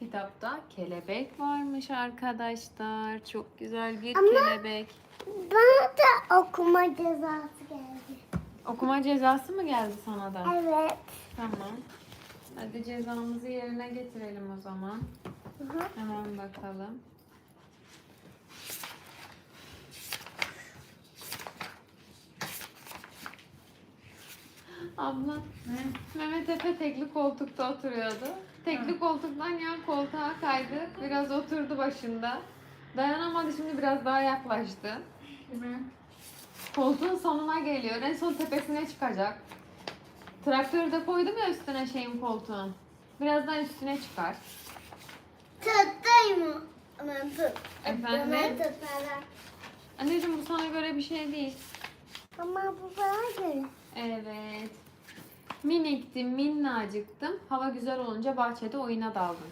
Kitapta kelebek varmış arkadaşlar. Çok güzel bir Ama- kelebek. Bana da okuma cezası geldi. Okuma cezası mı geldi sana da? Evet. Tamam. Hadi cezamızı yerine getirelim o zaman. Hı hı. Hemen bakalım. Abla, Mehmet Efe tekli koltukta oturuyordu. Tekli koltuktan yan koltuğa kaydı. Biraz oturdu başında. Dayanamadı şimdi biraz daha yaklaştı. Koltuğun sonuna geliyor. En son tepesine çıkacak. Traktörü de koydum ya üstüne şeyin koltuğun. Birazdan üstüne çıkar. Tutayım mı? Aman tut. Efendim? Aman tut bana. Anneciğim bu sana göre bir şey değil. Ama bu bana göre. Evet. Miniktim, minnacıktım. Hava güzel olunca bahçede oyuna daldım.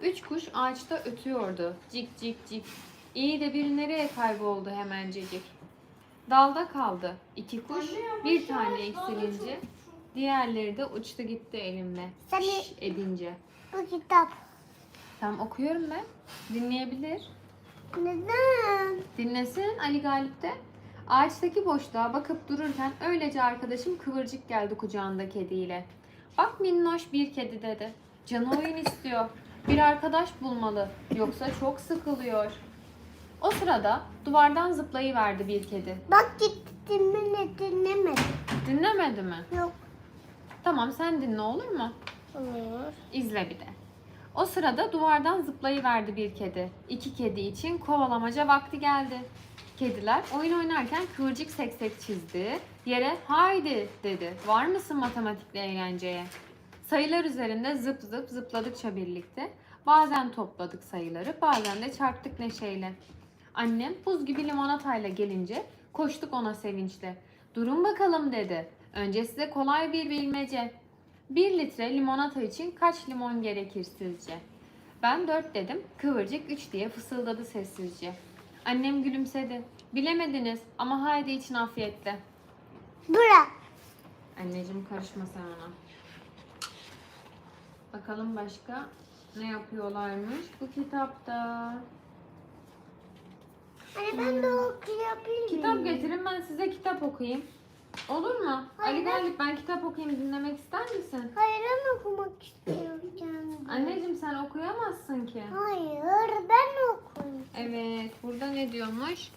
Üç kuş ağaçta ötüyordu. Cik cik cik. İyi de biri nereye kayboldu hemencecik. Dalda kaldı. İki kuş bir tane eksilince. Diğerleri de uçtu gitti elimle. Şş edince. Bu kitap. Tamam okuyorum ben. Dinleyebilir. Neden? Dinlesin Ali Galip'te. Ağaçtaki boşluğa bakıp dururken öylece arkadaşım kıvırcık geldi kucağında kediyle. Bak minnoş bir kedi dedi. Canı oyun istiyor. Bir arkadaş bulmalı. Yoksa çok sıkılıyor. O sırada duvardan zıplayıverdi bir kedi. Bak gittim ne dinlemedim. Dinlemedi mi? Yok. Tamam sen dinle olur mu? Olur. İzle bir de. O sırada duvardan zıplayıverdi bir kedi. İki kedi için kovalamaca vakti geldi. Kediler oyun oynarken kıvırcık seksek çizdi. Yere haydi dedi. Var mısın matematikle eğlenceye? Sayılar üzerinde zıp zıp zıpladıkça birlikte. Bazen topladık sayıları, bazen de çarptık neşeyle. Annem buz gibi limonatayla gelince koştuk ona sevinçle. Durun bakalım dedi. Önce size kolay bir bilmece. 1 litre limonata için kaç limon gerekir sizce? Ben 4 dedim. Kıvırcık 3 diye fısıldadı sessizce. Annem gülümsedi. Bilemediniz ama haydi için afiyetle. Bırak. Anneciğim karışma sen ona. Bakalım başka ne yapıyorlarmış bu kitapta. Anne ben de okuyabilir Kitap getirin ben size kitap okuyayım. Olur mu? Hayır, Ali ben- Galip ben kitap okuyayım dinlemek ister misin? Hayır ben okumak istiyorum. Anneciğim sen okuyamazsın ki. Hayır ben okuyayım. Evet, burada ne diyormuş?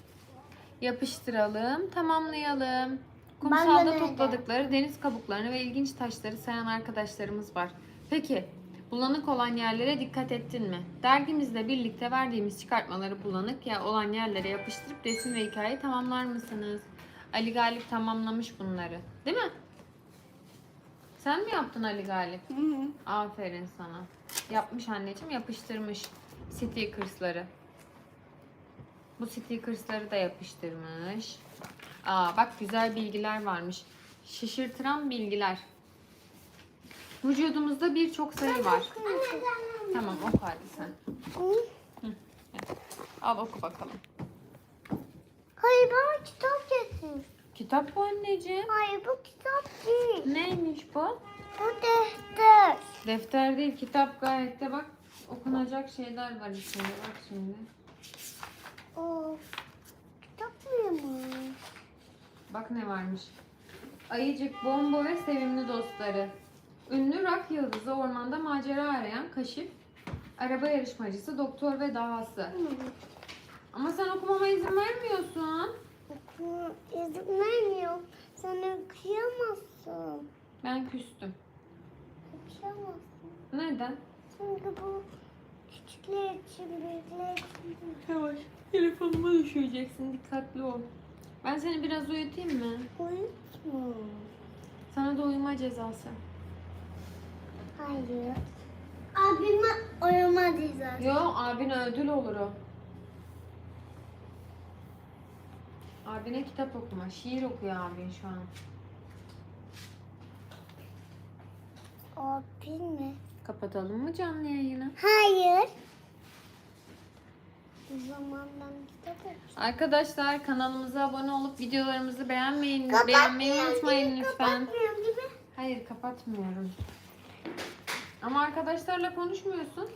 Yapıştıralım, tamamlayalım. Kumsalda de topladıkları deniz kabuklarını ve ilginç taşları sayan arkadaşlarımız var. Peki, bulanık olan yerlere dikkat ettin mi? Dergimizle birlikte verdiğimiz çıkartmaları bulanık ya olan yerlere yapıştırıp resim ve hikaye tamamlar mısınız? Ali Galip tamamlamış bunları. Değil mi? Sen mi yaptın Ali Galip? Hı hı. Aferin sana. Yapmış anneciğim yapıştırmış stickersları. Bu stickersları da yapıştırmış. Aa bak güzel bilgiler varmış. Şaşırtıran bilgiler. Vücudumuzda birçok sayı var. Tamam oku hadi sen. Al oku bakalım. Hayır bana kitap getir. Kitap bu anneciğim. Hayır bu kitap değil. Neymiş bu? Bu defter. Defter değil kitap gayet de bak okunacak şeyler var içinde bak şimdi. Of. Kitap mıymış? Bak ne varmış. Ayıcık, Bombo ve sevimli dostları. Ünlü rock yıldızı ormanda macera arayan kaşif. Araba yarışmacısı, doktor ve dahası. Ama sen okumama izin vermiyorsun. Oku, izin vermiyorum. Sen okuyamazsın. Ben küstüm. Okuyamazsın. Neden? Çünkü bu küçükler için, büyükler için. Yavaş. Telefonuma düşüreceksin. Dikkatli ol. Ben seni biraz uyutayım mı? Uyutma. Sana da uyuma cezası. Hayır. Abime uyumadı zaten. Yo abine ödül olur o. Abine kitap okuma. Şiir okuyor abin şu an. Abin mi? Kapatalım mı canlı yayını? Hayır. O zaman ben. Arkadaşlar kanalımıza abone olup videolarımızı beğenmeyin, beğenmeyi unutmayın lütfen. Kapatmıyorum değil mi? Hayır kapatmıyorum. Ama arkadaşlarla konuşmuyorsun.